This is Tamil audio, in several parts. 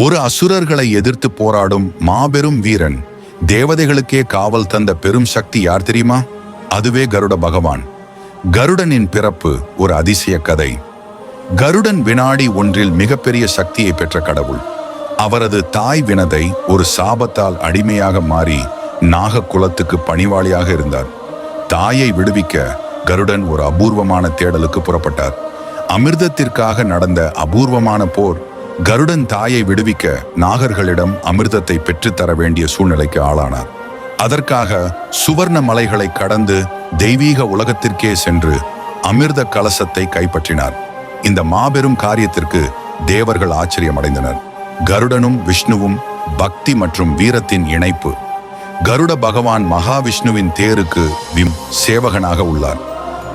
ஒரு அசுரர்களை எதிர்த்து போராடும் மாபெரும் வீரன். தேவதைகளுக்கே காவல் தந்த பெரும் சக்தி யார் தெரியுமா? அதுவே கருட பகவான். கருடனின் பிறப்பு ஒரு அதிசய கதை. கருடன் வினாடி ஒன்றில் மிகப்பெரிய சக்தியை பெற்ற கடவுள். அவரது தாய் வினதை ஒரு சாபத்தால் அடிமையாக மாறி நாக குலத்துக்கு பணிவாளியாக இருந்தார். தாயை விடுவிக்க கருடன் ஒரு அபூர்வமான தேடலுக்கு புறப்பட்டார். அமிர்தத்திற்காக நடந்த அபூர்வமான போர் கருடன் தாயை விடுவிக்க நாகர்களிடம் அமிர்தத்தை பெற்றுத்தர வேண்டிய சூழ்நிலைக்கு ஆளானார். அதற்காக சுவர்ண மலைகளை கடந்து தெய்வீக உலகத்திற்கே சென்று அமிர்த கலசத்தை கைப்பற்றினார். இந்த மாபெரும் காரியத்திற்கு தேவர்கள் ஆச்சரியமடைந்தனர். கருடனும் விஷ்ணுவும் பக்தி மற்றும் வீரத்தின் இணைப்பு. கருட பகவான் மகாவிஷ்ணுவின் தேருக்கு விம் சேவகனாக உள்ளார்.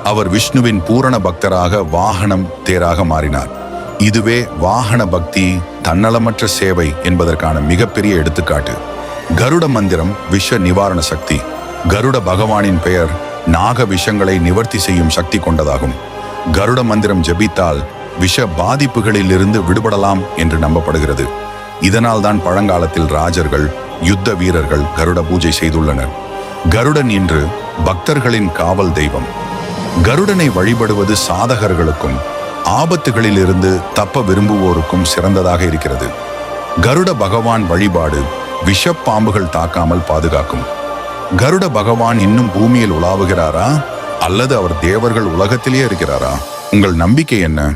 அவர் விஷ்ணுவின் பூரண பக்தராக வாகனம் தேராக மாறினார். இதுவே வாகன பக்தி தன்னலமற்ற சேவை என்பதற்கான மிகப்பெரிய எடுத்துக்காட்டு. கருட மந்திரம் விஷ நிவாரண சக்தி. கருட பகவானின் பெயர் நாக விஷங்களை நிவர்த்தி செய்யும் சக்தி கொண்டதாகும். கருட மந்திரம் ஜெபித்தால் விஷ பாதிப்புகளில் இருந்து விடுபடலாம் என்று நம்பப்படுகிறது. இதனால் தான் பழங்காலத்தில் ராஜர்கள் யுத்த வீரர்கள் கருட பூஜை செய்துள்ளனர். கருடன் இன்று பக்தர்களின் காவல் தெய்வம். கருடனை வழிபடுவது சாதகர்களுக்கும் ஆபத்துகளிலிருந்து தப்ப விரும்புவோருக்கும் சிறந்ததாக இருக்கிறது. கருட பகவான் வழிபாடு விஷப்பாம்புகள் தாக்காமல் பாதுகாக்கும். கருட பகவான் இன்னும் பூமியில் உலாவுகிறாரா? அல்லது அவர் தேவர்கள் உலகத்திலேயே இருக்கிறாரா? உங்கள் நம்பிக்கை என்ன?